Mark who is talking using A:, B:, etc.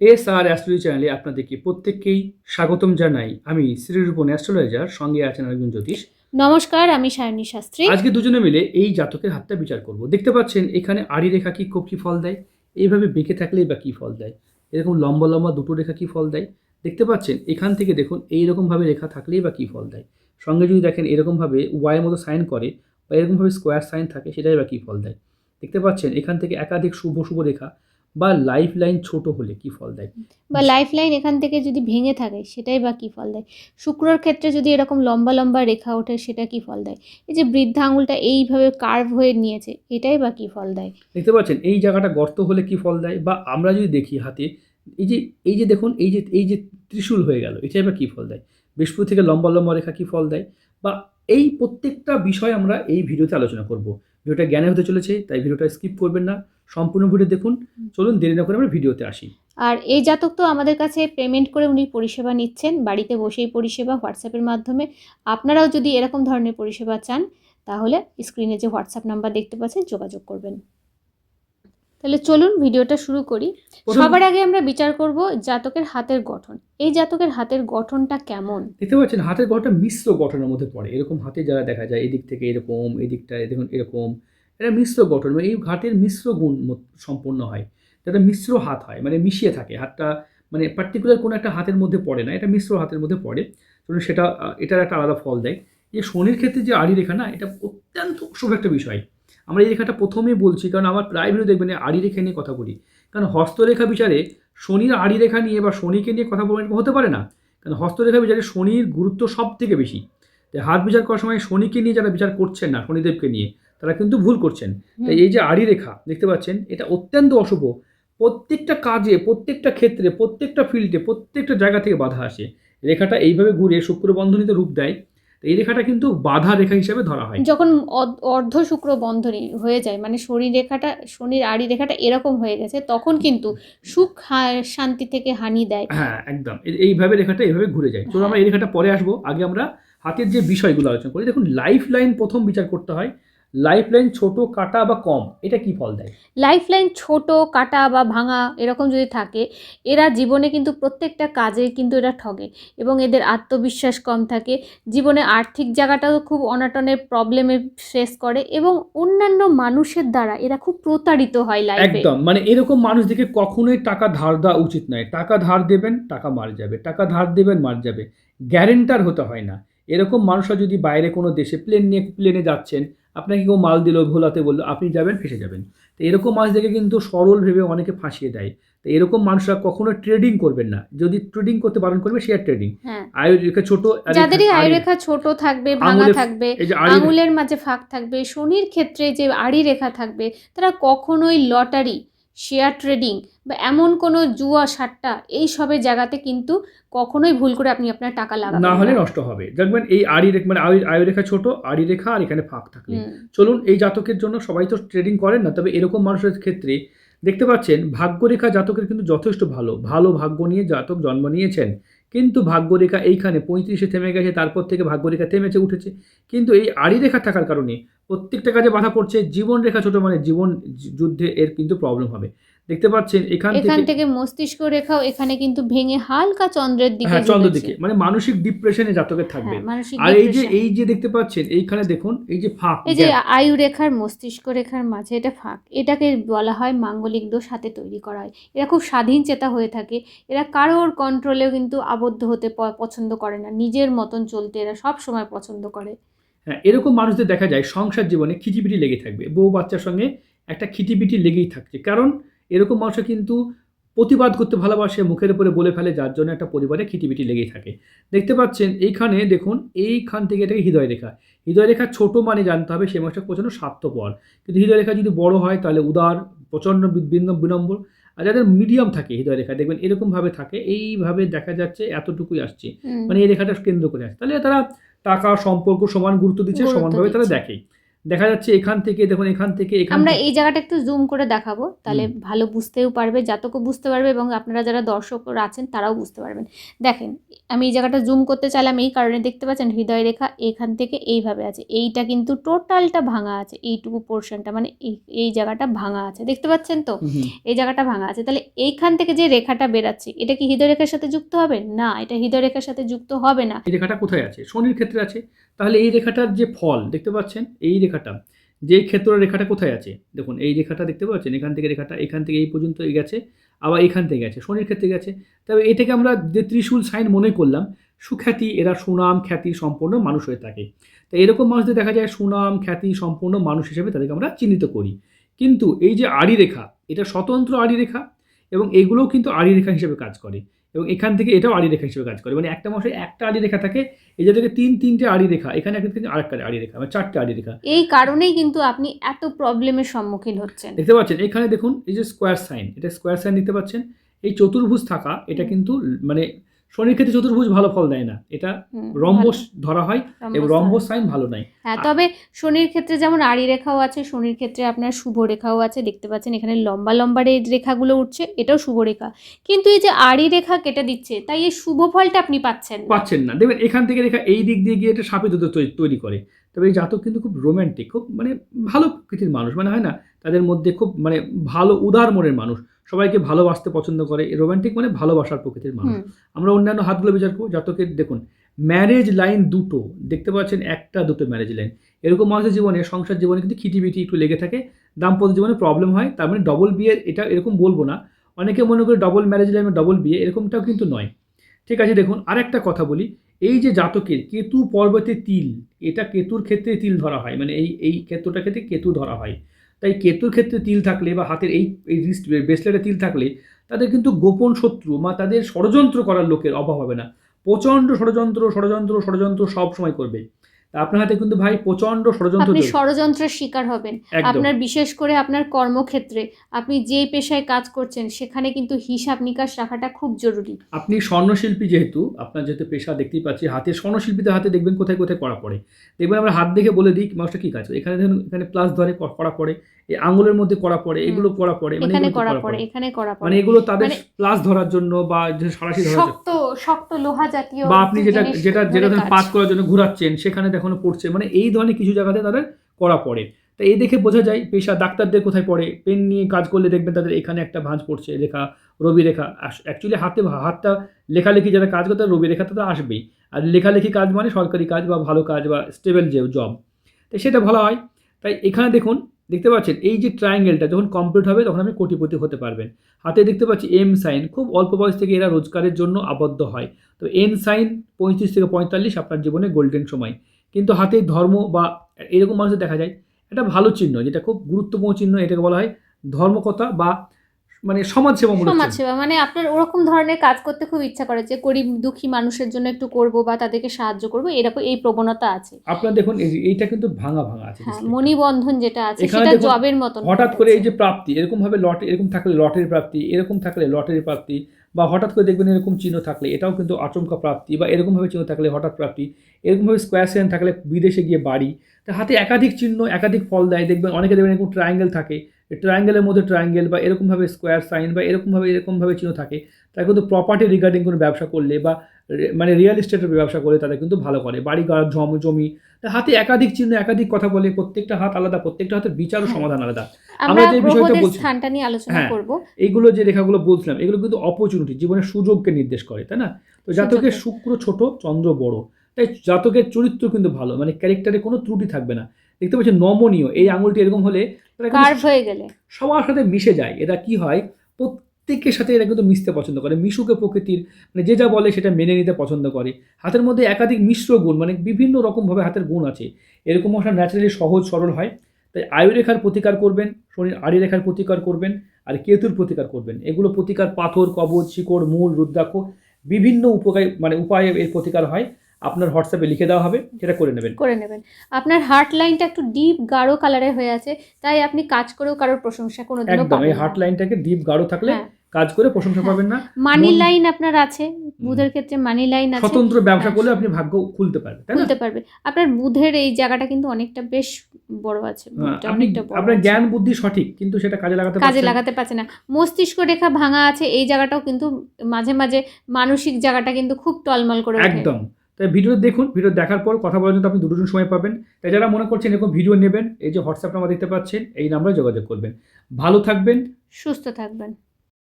A: S আর astrology চ্যানেলে আপনাদেরকে প্রত্যেককেই স্বাগতম জানাই। আমি শ্রীরূপন অ্যাস্ট্রোলজার সঙ্গে আছেন আরেকজন জ্যোতিষ।
B: নমস্কার আমি সায়নী শাস্ত্রী।
A: আজকে দুজনে মিলে এই জাতকের হাতটা বিচার করব। দেখতে পাচ্ছেন এখানে আড়ি রেখা কি খুব কি ফল দেয়? এইভাবে বেঁকে থাকলেই বা কী ফল দেয়? এরকম লম্বা লম্বা দুটো রেখা কি ফল দেয়? দেখতে পাচ্ছেন এখান থেকে দেখুন এইরকমভাবে রেখা থাকলেই বা কী ফল দেয়? সঙ্গে যদি দেখেন এরকমভাবে ওয়াইয়ের মতো সাইন করে বা এরকমভাবে স্কোয়ার সাইন থাকে সেটাই বা কী ফল দেয়? দেখতে পাচ্ছেন এখান থেকে একাধিক শুভ শুভ রেখা বা লাইফ লাইন ছোট হলে কি ফল দেয়?
B: বা লাইফ লাইন এখান থেকে যদি ভেঙে থাকে সেটাই বা কী ফল দেয়? শুক্রর ক্ষেত্রে যদি এরকম লম্বা লম্বা রেখা ওঠে সেটা কী ফল দেয়? এই যে বৃদ্ধা আঙুলটা এইভাবে কার্ভ হয়ে নিয়েছে এটাই বা কী ফল দেয়?
A: দেখতে পাচ্ছেন এই জায়গাটা গর্ত হলে কি ফল দেয়? বা আমরা যদি দেখি হাতে এই যে এই যে দেখুন এই যে এই যে ত্রিশূল হয়ে গেল এটাই বা কী ফল দেয়? বৃহস্পতি থেকে লম্বা লম্বা রেখা কী ফল দেয়? বা এই প্রত্যেকটা বিষয় আমরা এই ভিডিওতে আলোচনা করব। ভিডিওটা জ্ঞানে হতে চলেছে তাই ভিডিওটা স্কিপ করবেন না। সম্পূর্ণ ভিডিও দেখুন। চলুন দেরি না করে আমরা ভিডিওতে আসি।
B: আর এই জাতক তো আমাদের কাছে পেমেন্ট করে উনি পরিষেবা নিচ্ছেন। বাড়িতে বসেই পরিষেবা হোয়াটসঅ্যাপের মাধ্যমে। আপনারাও যদি এরকম ধরনের পরিষেবা চান তাহলে স্ক্রিনে যে হোয়াটসঅ্যাপ নাম্বার দেখতে পাচ্ছেন যোগাযোগ করবেন। তাহলে চলুন ভিডিওটা শুরু করি। সবার আগে আমরা বিচার করব জাতকের হাতের গঠন। এই জাতকের হাতের গঠনটা কেমন?
A: দেখতে পাচ্ছেন হাতের গঠনটা মিশ্র গঠনের মধ্যে পড়ে। এরকম হাতে যারা দেখা যায় এদিক থেকে এরকম এদিকটা দেখুন এরকম। এটা মিশ্র গঠন মানে এই হাতের মিশ্র গুণ সম্পন্ন হয়। যেটা মিশ্র হাত হয় মানে মিশিয়ে থাকে। হাতটা মানে পার্টিকুলার কোনো একটা হাতের মধ্যে পড়ে না, এটা মিশ্র হাতের মধ্যে পড়ে। তো সেটা, এটার একটা আলাদা ফল দেয়। যে শনির ক্ষেত্রে যে আড়ি রেখা না, এটা অত্যন্ত শুভ একটা বিষয়। আমরা এই রেখাটা প্রথমেই বলছি, কারণ আমার প্রায় ভিডিও দেখবেন আড়ি রেখা নিয়ে কথা বলি। কারণ হস্তরেখা বিচারে শনির আড়ি রেখা নিয়ে বা শনিকে নিয়ে কথা বলে হতে পারে না। কারণ হস্তরেখা বিচারে শনির গুরুত্ব সব থেকে বেশি। তাই হাত বিচার করার সময় শনিকে নিয়ে যারা বিচার করছেন না, শনিদেবকে নিয়ে তারা কিন্তু ভুল করছেন। তাই এই যে আড়ি রেখা দেখতে পাচ্ছেন এটা অত্যন্ত অশুভ। প্রত্যেকটা কাজে প্রত্যেকটা ক্ষেত্রে প্রত্যেকটা ফিল্ডে প্রত্যেকটা জায়গা থেকে বাধা আসে। রেখাটা এইভাবে ঘুরে শুক্র বন্ধনীতে রূপ দেয়। তো এই রেখাটা কিন্তু বাধা রেখা হিসেবে ধরা হয়।
B: যখন অর্ধ শুক্র বন্ধনী হয়ে যায় মানে শনি রেখাটা শনির আড়ি রেখাটা এরকম হয়ে গেছে তখন কিন্তু সুখ শান্তি থেকে হানি দেয়।
A: হ্যাঁ একদম। এইভাবে রেখাটা এইভাবে ঘুরে যায়। চলো আমরা এই রেখাটা পরে আসব। আগে আমরা হাতের যে বিষয়গুলো আলোচনা করি দেখুন লাইফ লাইন প্রথম বিচার করতে হয়। লাইফ লাইন ছোট কাটা বা কম এটা কি ফল দেয়?
B: লাইফলাইন ছোট কাটা বা ভাঙা এরকম যদি থাকে এরা জীবনে কিন্তু প্রত্যেকটা কাজে কিন্তু এরা ঠগে এবং এদের আত্মবিশ্বাস কম থাকে। জীবনে আর্থিক জায়গাটাও খুব অনাটনের প্রবলেমে ফেস করে এবং অন্যান্য মানুষের দ্বারা এরা খুব প্রতারিত হয় লাইফে
A: একদম মানে এরকম মানুষ মানুষদেরকে কখনোই টাকা ধার দেওয়া উচিত নয়। টাকা ধার দেবেন টাকা মার যাবে। টাকা ধার দেবেন মার যাবে। গ্যারেন্টার হতে হয় না। এরকম মানুষরা যদি বাইরে কোনো দেশে প্লেন নিয়ে প্লেনে যাচ্ছেন আপনাকে কেউ মাল দিল ভোলাতে বলল আপনি যাবেন ফেসে যাবেন। তো এরকম মাছ দেখে কিন্তু সরল ভেবে অনেকে ফাঁসিয়ে দেয়। তো এরকম মানুষরা কখনো ট্রেডিং করবেন না। যদি ট্রেডিং করতে বারণ করবে শেয়ার ট্রেডিং আয়ুরেখা রেখা ছোট যাদের
B: আয়ুরেখা ছোট থাকবে ভাঙা থাকবে আঙুলের মাঝে ফাঁক থাকবে শনির ক্ষেত্রে যে আড়ি রেখা থাকবে তারা কখনোই লটারি শেয়ার ট্রেডিং বা এমন কোনো জুয়া সাট্টা এই সবের জায়গাতে কিন্তু কখনোই ভুল করে আপনি আপনার টাকা লাগাবেন
A: না। হলে নষ্ট হবে। দেখবেন এই আড়ি রেখা মানে আয়ু আয়ু রেখা ছোট আড়ি রেখা আর এখানে ফাঁক থাকলে। চলুন এই জাতকের জন্য সবাই তো ট্রেডিং করেন না তবে এরকম মানুষের ক্ষেত্রে দেখতে পাচ্ছেন ভাগ্যরেখা জাতকের কিন্তু যথেষ্ট ভালো। ভালো ভাগ্য নিয়ে জাতক জন্ম নিয়েছেন। কিন্তু ভাগ্যরেখা এইখানে পঁয়ত্রিশে থেমে গেছে, তারপর থেকে ভাগ্যরেখা থেমেছে, উঠেছে। কিন্তু এই আড়ি রেখা থাকার কারণে প্রত্যেকটা কাজে বাধা পড়ছে জীবন রেখা ছোটো মানে জীবন যুদ্ধে এর কিন্তু প্রবলেম হবে। দেখতে পাচ্ছেন এখান
B: এখান
A: থেকে
B: মস্তিষ্ক রেখাও এখানে কিন্তু ভেঙে হালকা চন্দ্রের দিকে
A: হ্যাঁ চন্দ্র দিকে মানে মানসিক ডিপ্রেশনে জাতকের থাকবে
B: হ্যাঁ,
A: আর এই যে এই যে দেখতে পাচ্ছেন এইখানে দেখুন এই যে ফাঁক
B: এই যে আয়ু রেখার মস্তিষ্ক রেখার মাঝে এটা ফাঁক। এটাকে বলা হয় মাঙ্গলিক দোষ হাতে তৈরি করা হয়। এরা খুব স্বাধীন চেতা হয়ে থাকে। এরা কারোর কন্ট্রোলেও কিন্তু আবদ্ধ হতে পছন্দ করে না। নিজের মতন চলতে এরা সব সময় পছন্দ করে।
A: হ্যাঁ এরকম মানুষদের দেখা যায় সংসার জীবনে খিটিপিটি লেগে থাকবে। বউ বাচ্চার সঙ্গে একটা খিটিপিটি লেগেই থাকছে। কারণ এরকম মানুষরা কিন্তু প্রতিবাদ করতে ভালোবাসে মুখের উপরে বলে ফেলে যার জন্য একটা পরিবারে খিটিপিটি লেগেই থাকে। দেখতে পাচ্ছেন এইখানে দেখুন এইখান থেকে এটাকে হৃদয় রেখা হৃদয় রেখা ছোট মানে জানতে হবে সে মানুষটা প্রচণ্ড স্বার্থপর। কিন্তু হৃদয় রেখা যদি বড় হয় তাহলে উদার প্রচণ্ড বি- বিন- আর যাদের মিডিয়াম থাকে হৃদয় রেখা দেখবেন এরকমভাবে থাকে এইভাবে দেখা যাচ্ছে এতটুকুই আসছে। মানে এই রেখাটা কেন্দ্র করে আসছে তাহলে তারা টাকা সম্পর্ক সমান গুরুত্ব দিচ্ছে সমানভাবে তারা
B: দিচ্ছে।
A: দেখে যাচ্ছে এখান থেকে দেখুন এখান থেকে
B: আমরা এই জায়গাটা একটু জুম করে দেখাবো তাহলে ভালো বুঝতেও পারবে জাতকও বুঝতে পারবে এবং আপনারা যারা দর্শকরা আছেন তারাও বুঝতে পারবেন। দেখেন আমি এই জায়গাটা জুম করতে চাইলাম এই কারণে দেখতে পাচ্ছেন হৃদয় রেখা এখান থেকে এইভাবে আছে। এইটা কিন্তু টোটালটা ভাঙা আছে এইটুকু পোর্শনটা মানে এই এই জায়গাটা ভাঙা আছে। দেখতে পাচ্ছেন তো। এই জায়গাটা ভাঙা আছে। তাহলে এইখান থেকে যে রেখাটা বেরাচ্ছে এটা কি হৃদয় রেখার সাথে যুক্ত হবে? না এটা হৃদয় রেখার সাথে যুক্ত হবে না।
A: এই রেখাটা কোথায় আছে? শনির ক্ষেত্রে আছে। তাহলে এই রেখাটার যে ফল দেখতে পাচ্ছেন? এই রেখাটা, যে ক্ষেত্র রেখাটা কোথায় আছে? দেখুন, এই রেখাটা দেখতে পাচ্ছেন? এখান থেকে রেখাটা, এখান থেকে এই পর্যন্ত গেছে, আবার এখান থেকে গেছে, শনির ক্ষেত্রে গেছে। তবে এটাকে আমরা যে ত্রিশূল সাইন মনে করলাম, সুখ্যাতি, এরা সুনাম, খ্যাতি সম্পন্ন মানুষ হয়ে থাকে। তো এরকম মানুষদের দেখা যায়, সুনাম, খ্যাতি সম্পন্ন মানুষ হিসেবে তাদেরকে আমরা চিহ্নিত করি। কিন্তু এই যে আড়ি রেখা এটা স্বতন্ত্র আড়ি রেখা এবং এগুলোও কিন্তু আড়ি রেখা হিসেবে কাজ করে। এবং এখান থেকে এটাও আড়ি রেখা হিসেবে কাজ করে। মানে একটা মাসে একটা আড়ি রেখা থাকে এই যে থেকে তিন তিনটে আড়ি রেখা এখানে একটা থেকে আরেকটা আড়ি রেখা মানে চারটে আড়ি রেখা।
B: এই কারণেই কিন্তু আপনি এত প্রবলেমের সম্মুখীন হচ্ছেন।
A: দেখতে পাচ্ছেন এখানে দেখুন এই যে স্কোয়ার সাইন এটা স্কোয়ার সাইন দেখতে পাচ্ছেন এই চতুর্ভুজ থাকা এটা কিন্তু মানে শনির ক্ষেত্রে চতুর্ভুজ ভালো ফল দেয় না। এটা রম্বস ধরা হয় এবং
B: রম্বস
A: সাইন ভালো নাই।
B: হ্যাঁ তবে শনির ক্ষেত্রে যেমন আড়ি রেখাও আছে শনির ক্ষেত্রে আপনার শুভ রেখাও আছে দেখতে পাচ্ছেন এখানে লম্বা লম্বা রে রেখাগুলো উঠছে এটাও শুভ রেখা। কিন্তু এই যে আড়ি রেখা কেটে দিচ্ছে তাই এই শুভ ফলটা আপনি পাচ্ছেন
A: পাচ্ছেন না। দেখবেন এখান থেকে রেখা এই দিক দিয়ে গিয়ে এটা সাপে দুধ তৈরি করে। তবে এই জাতক কিন্তু খুব রোম্যান্টিক খুব মানে ভালো প্রকৃতির মানুষ। মানে হয় না তাদের মধ্যে খুব মানে ভালো উদার মনের মানুষ। সবাইকে ভালোবাসতে পছন্দ করে রোম্যান্টিক মানে ভালোবাসার প্রকৃতির মানুষ। আমরা অন্যান্য হাতগুলো বিচার করব জাতকের দেখুন ম্যারেজ লাইন দুটো দেখতে পাচ্ছেন একটা দুটো ম্যারেজ লাইন এরকম মানুষের জীবনে সংসার জীবনে কিন্তু খিটিবিটি একটু লেগে থাকে দাম্পত্য জীবনে প্রবলেম হয় তার মানে ডবল বিয়ে এটা এরকম বলব না। অনেকে মনে করে ডবল ম্যারেজ লাইন ডবল বিয়ে এরকমটাও কিন্তু নয়। ঠিক আছে দেখুন আরেকটা কথা বলি এই যে জাতকের কেতু পর্বতে তিল এটা কেতুর ক্ষেত্রে তিল ধরা হয় মানে এই এই ক্ষেত্রটা ক্ষেত্রে কেতু ধরা হয়। তাই কেতুর ক্ষেত্রে তিল থাকলে বা হাতের এই এই রিস্ট ব্রেসলেটে তিল থাকলে তাদের কিন্তু গোপন শত্রু বা তাদের ষড়যন্ত্র করার লোকের অভাব হবে না। প্রচণ্ড ষড়যন্ত্র ষড়যন্ত্র ষড়যন্ত্র সব সময় করবে। আপনার হাতে কিন্তু ভাই প্রচণ্ড ষড়যন্ত্র
B: আপনি ষড়যন্ত্রের শিকার হবেন। আপনার বিশেষ করে আপনার কর্মক্ষেত্রে আপনি যে পেশায় কাজ করছেন সেখানে কিন্তু হিসাব নিকাশ রাখাটা খুব জরুরি।
A: আপনি স্বর্ণশিল্পী যেহেতু আপনার যেহেতু পেশা দেখতেই পাচ্ছি হাতে স্বর্ণশিল্পীদের হাতে দেখবেন কোথায় কোথায় করা পড়ে। দেখবেন আমরা হাত দেখে বলে দিই মানুষটা কী কাজ এখানে দেখুন এখানে প্লাস ধরে করা পড়ে এই আঙুলের মধ্যে করা পড়ে এগুলো করা পড়ে মানে
B: এখানে করা পড়ে এখানে করা পড়ে।
A: মানে এগুলো তাদের
B: মানে-
A: প্লাস ধরার জন্য বা যে সারাশি ধরার জন্য।
B: শক্ত শক্ত লোহা জাতীয়
A: বা আপনি যেটা যেটা যেটা পাস করার জন্য ঘোরাচ্ছেন সেখানে দেখুন পড়ছে মানে এই ধরনের কিছু জায়গাতে তাদের করা পড়ে। তো এই দেখে বোঝা যায়, পেশা ডাক্তারদের কোথায় পড়ে? পেন নিয়ে কাজ করলে দেখবেন তাদের এখানে একটা ভাঁজ পড়ছে রেখা রবি রেখা অ্যাকচুয়ালি হাতে হাতটা লেখালেখি যারা কাজ করে করতে রবি রেখাটা তো আসবেই। আর লেখালেখি কাজ মানে সরকারি কাজ বা ভালো কাজ বা স্টেবল যে জব তো সেটা ভালো হয়। তাই এখানে দেখুন, দেখতে পাচ্ছেন, এই যে ট্রায়াঙ্গেলটা যখন কমপ্লিট হবে, তখন আপনি কোটিপতি হতে পারবেন। হাতে দেখতে পাচ্ছি এম সাইন খুব অল্প বয়স থেকে এরা রোজগারের জন্য আবদ্ধ হয়। তো এন সাইন পঁয়ত্রিশ থেকে পঁয়তাল্লিশ আপনার জীবনে গোল্ডেন সময়। কিন্তু হাতে ধর্ম বা এরকম মানুষের দেখা যায় একটা ভালো চিহ্ন যেটা খুব গুরুত্বপূর্ণ চিহ্ন এটাকে বলা হয় ধর্মকথা বা মানে সমাজসেবামূলক।
B: সমাজসেবা মানে আপনার ওরকম ধরনের কাজ করতে খুব ইচ্ছা করে যে গরিব দুঃখী মানুষের জন্য একটু করব বা তাদেরকে সাহায্য করব এরকম এই প্রবণতা আছে
A: আপনার দেখুন এই- এইটা কিন্তু ভাঙা ভাঙা আছে
B: হ্যাঁ। মণিবন্ধন যেটা আছে সেটা জবের মতন
A: হঠাৎ করে এই যে প্রাপ্তি এরকম ভাবে লট এরকম থাকলে লটের প্রাপ্তি এরকম থাকলে লটের প্রাপ্তি বা হঠাৎ করে দেখবেন এরকম চিহ্ন থাকলে, এটাও কিন্তু আচমকা প্রাপ্তি বা এরকমভাবে চিহ্ন থাকলে হঠাৎ প্রাপ্তি এরকমভাবে স্কোয়ার সেন থাকলে বিদেশে গিয়ে বাড়ি, তা হাতে একাধিক চিহ্ন, একাধিক ফল দেয়, দেখবেন অনেকে দেখবেন এরকম ট্রায়াঙ্গেল থাকে ট্রায়াঙ্গেলের মধ্যে ট্রায়াঙ্গেল বা এরকমভাবে স্কোয়ার সাইন বা এরকমভাবে এরকমভাবে চিহ্ন থাকে তারা কিন্তু প্রপার্টি রিগার্ডিং কোনো ব্যবসা করলে বা মানে রিয়েল এস্টেটের ব্যবসা করে তাদের কিন্তু ভালো করে। বাড়ি ঘর জম জমি হাতে একাধিক চিহ্ন একাধিক কথা বলে প্রত্যেকটা হাত আলাদা প্রত্যেকটা হাতের বিচার ও
B: হ্যাঁ।
A: সমাধান আলাদা।
B: আমরা
A: যে বিষয়টা বলছি-
B: স্থানটা নিয়ে আলোচনা
A: হ্যাঁ।
B: করব।
A: এইগুলো যে রেখাগুলো বলছিলাম এগুলো কিন্তু অপরচুনিটি জীবনের সুযোগকে নির্দেশ করে তাই না? তো জাতকের শুক্র ছোট চন্দ্র বড় তাই জাতকের চরিত্র কিন্তু ভালো মানে ক্যারেক্টারে কোনো ত্রুটি থাকবে না। দেখতে পাচ্ছি নমনীয় এই আঙুলটি এরকম হলে
B: কার্ভ হয়ে গেলে।
A: সবার সাথে মিশে যায় এটা কি হয়? প্রত্যেকের সাথে এরা কিন্তু মিশতে পছন্দ করে। মিশুকে প্রকৃতির মানে যে যা বলে সেটা মেনে নিতে পছন্দ করে। হাতের মধ্যে একাধিক মিশ্র গুণ মানে বিভিন্ন রকমভাবে হাতের গুণ আছে। এরকম মশা ন্যাচারালি সহজ সরল হয়। তাই আয়ুরেখার প্রতিকার করবেন শরীর আড়ি রেখার প্রতিকার করবেন আর কেতুর প্রতিকার করবেন। এগুলো প্রতিকার পাথর কবচ শিকড় মূল রুদ্রাক্ষ বিভিন্ন উপকার মানে উপায়ে এর প্রতিকার হয়। আপনার হোয়াটসঅ্যাপে লিখে দেওয়া হবে সেটা করে নেবেন।
B: করে নেবেন। আপনার হার্ট লাইনটা একটু ডিপ গাঢ় কালারে হয়ে আছে তাই আপনি কাজ করেও কারোর প্রশংসা কোনো
A: একদম এই হার্ট লাইনটাকে ডিপ গাঢ় থাকলে
B: হ্যাঁ।
A: কাজ করে প্রশংসা
B: হ্যাঁ।
A: পাবেন না।
B: মানি লাইন আপনার আছে। বুধের ক্ষেত্রে মানি লাইন আছে।
A: স্বতন্ত্র ব্যবসা
B: হ্যাঁ।
A: করলে আপনি ভাগ্য খুলতে পারবেন তাই না?
B: খুলতে পারবে। আপনার বুধের এই জায়গাটা কিন্তু অনেকটা বেশ বড় আছে।
A: হ্যাঁ, আপনি
B: অনেকটা বড়
A: আপনার জ্ঞান বুদ্ধি সঠিক কিন্তু সেটা কাজে লাগাতে
B: কাজে। লাগাতে পারছে না। মস্তিষ্ক রেখা ভাঙা আছে এই জায়গাটাও কিন্তু মাঝে মাঝে মানসিক জায়গাটা কিন্তু খুব টলমল করে
A: একদম। তাই ভিডিও দেখুন ভিডিও দেখার পর কথা বলার জন্য আপনি দুটো সময় পাবেন। তাই যারা মনে করছেন এরকম ভিডিও নেবেন এই যে হোয়াটসঅ্যাপ নাম্বার দেখতে পাচ্ছেন এই নাম্বারে যোগাযোগ করবেন। ভালো থাকবেন।
B: সুস্থ থাকবেন।